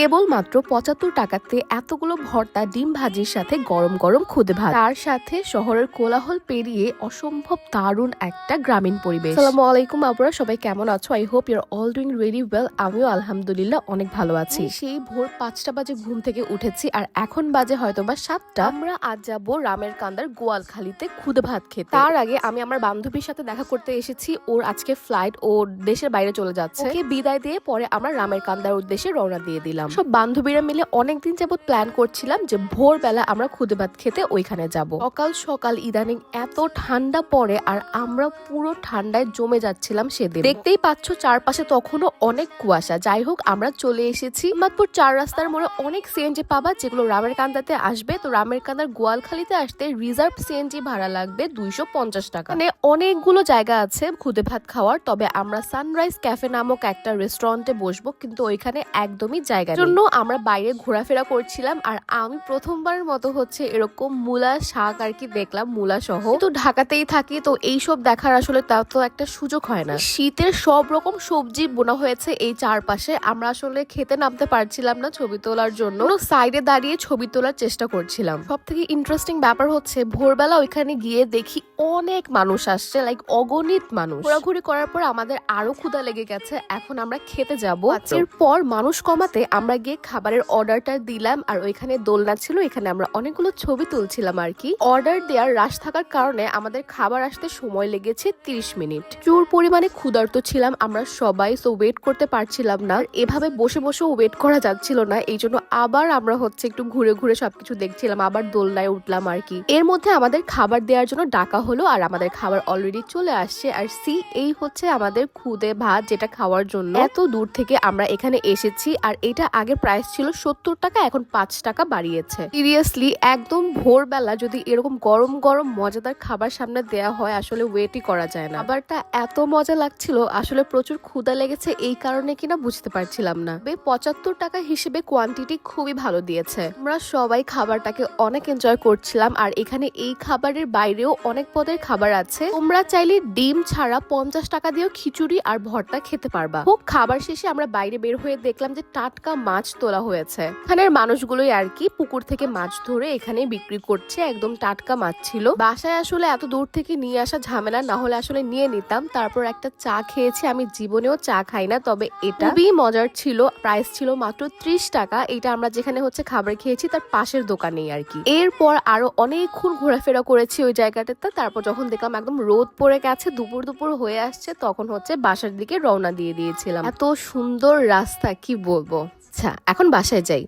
কেবল মাত্র পঁচাত্তর টাকাতে এতগুলো ভর্তা ডিম ভাজির সাথে গরম গরম খুদে ভাত। তার সাথে শহরের কোলাহল পেরিয়ে অসম্ভব দারুণ একটা গ্রামীণ পরিবেশ। আসসালামু আলাইকুম আপুরা সবাই কেমন আছো? I hope you're all doing really well আমিও আলহামদুলিল্লাহ অনেক ভালো আছি। সেই ভোর পাঁচটা বাজে ঘুম থেকে উঠেছি আর এখন বাজে হয়তো বা সাতটা। আমরা আজ যাব রামের কান্দার গোয়ালখালিতে খুদে ভাত খেতে। তার আগে আমি আমার বান্ধবীর সাথে দেখা করতে এসেছি। ওর আজকে ফ্লাইট ও দেশের বাইরে চলে যাচ্ছে। ওকে বিদায় দিয়ে পরে আমরা রামের কান্দার উদ্দেশ্যে রওনা দিয়ে দিলাম। সব বান্ধবীরা মিলে অনেকদিন যাবত প্ল্যান করছিলাম যে ভোরবেলা আমরা খুদে ভাত খেতে ওইখানে যাব। সকাল সকাল ইদানিং এত ঠান্ডা পড়ে আর আমরা পুরো ঠান্ডায় জমে যাচ্ছিলাম সেদিন। দেখতেই পাচ্ছ চারপাশে তখনও অনেক কুয়াশা। যাই হোক, আমরা চলে এসেছি মাতপুর চার রাস্তার মোড়ে অনেক সিএনজি পাবা, যেগুলো রামের কান্দাতে আসবে। তো রামের কান্দার গোয়ালখালিতে আসতে রিজার্ভ সিএনজি ভাড়া লাগবে দুইশো পঞ্চাশ টাকা। মানে অনেকগুলো জায়গা আছে খুদে ভাত খাওয়ার, তবে আমরা সানরাইজ ক্যাফে নামক একটা রেস্টুরেন্টে বসবো, কিন্তু ওইখানে একদমই জায়গা। জন্য আমরা বাইরে ঘোরাফেরা করছিলাম আর আমি প্রথমবারের মতো হচ্ছে এরকম মূলা শাক আর কি দেখলাম মূলা সহ। তো ঢাকাতেই থাকি তো এইসব দেখার আসলে তার তো একটা সুযোগ হয় না। শীতের সব রকম সবজি বোনা হয়েছে এই চারপাশে। আমরা আসলে খেতে নামতে পারছিলাম না ছবি তোলার জন্য। সাইডে দাঁড়িয়ে ছবি তোলার চেষ্টা করছিলাম। সব থেকে ইন্টারেস্টিং ব্যাপার হচ্ছে ভোরবেলা ওইখানে গিয়ে দেখি অনেক মানুষ আসছে লাইক অগণিত মানুষ। ঘোরাঘুরি করার পর আমাদের আরও ক্ষুধা লেগে গেছে এখন আমরা খেতে যাব। এরপর মানুষ কমাতে আমরা গিয়ে খাবারের অর্ডারটা দিলাম আর ওইখানে দোলনা ছিল, এখানে আমরা অনেকগুলো ছবি তুলছিলাম আর কি। অর্ডার দেওয়ার রাশ থাকার কারণে আমাদের খাবার আসতে সময় লেগেছে 30 মিনিট। প্রচুর পরিমাণে ক্ষুধার্ত ছিলাম আমরা সবাই সো ওয়েট করতে পারছিলাম না। এভাবে বসে বসে ওয়েট করা যাচ্ছিল না, এই জন্য আবার আমরা হচ্ছে একটু ঘুরে ঘুরে সবকিছু দেখছিলাম, আবার দোলনায় উঠলাম আর কি। এর মধ্যে আমাদের খাবার দেওয়ার জন্য ডাকা হলো আর আমাদের খাবার অলরেডি চলে আসছে আর সি, এই হচ্ছে আমাদের খুদে ভাত যেটা খাওয়ার জন্য। এত দূর থেকে আমরা এখানে এসেছি আর এটা আগে প্রাইস ছিল সত্তর টাকা, এখন পাঁচ টাকা বাড়িয়েছে। সিরিয়াসলি একদম ভোরবেলা যদি এরকম গরম গরম মজাদার খাবার সামনে দেয়া হয়, আসলে ওয়েটই করা যায় না। খাবারটা এত মজা লাগছিল, আসলে প্রচুর ক্ষুদা লেগেছে, এই কারণে কিনা বুঝতে পারছিলাম না। পঁচাত্তর টাকা হিসেবে কোয়ান্টিটি খুবই ভালো দিয়েছে। আমরা সবাই খাবারটাকে অনেক এনজয় করছিলাম, আর এখানে এই খাবারের বাইরেও অনেক পদের খাবার আছে। তোমরা চাইলে ডিম ছাড়া পঞ্চাশ টাকা দিয়েও খিচুড়ি আর ভর্তা খেতে পারবা। খুব খাবার শেষে আমরা বাইরে বের হয়ে দেখলাম যে টাটকা মাছ তোলা হয়েছে। এখানের মানুষগুলোই আর কি পুকুর থেকে মাছ ধরে এখানে বিক্রি করছে। একদম টাটকা মাছ ছিল। বাসায় আসলে এত দূর থেকে নিয়ে আসা ঝামেলা না হলে আসলে নিয়ে নিতাম। তারপর একটা চা খেয়েছি। আমি জীবনেও চা খাই না, তবে এটা খুবই মজার ছিল। প্রাইস ছিল মাত্র ত্রিশ টাকা। এটা আমরা যেখানে হচ্ছে খাবার খেয়েছি, তার পাশের দোকানেই আর কি। এরপর আরও অনেকক্ষণ ঘোরাফেরা করেছি ওই জায়গাটাতে। তারপর যখন দেখলাম একদম রোদ পড়ে গেছে, দুপুর দুপুর হয়ে আসছে, তখন হচ্ছে বাসার দিকে রওনা দিয়ে দিয়েছিলাম। এত সুন্দর রাস্তা, কি বলব? আচ্ছা এখন বাসায় যাই।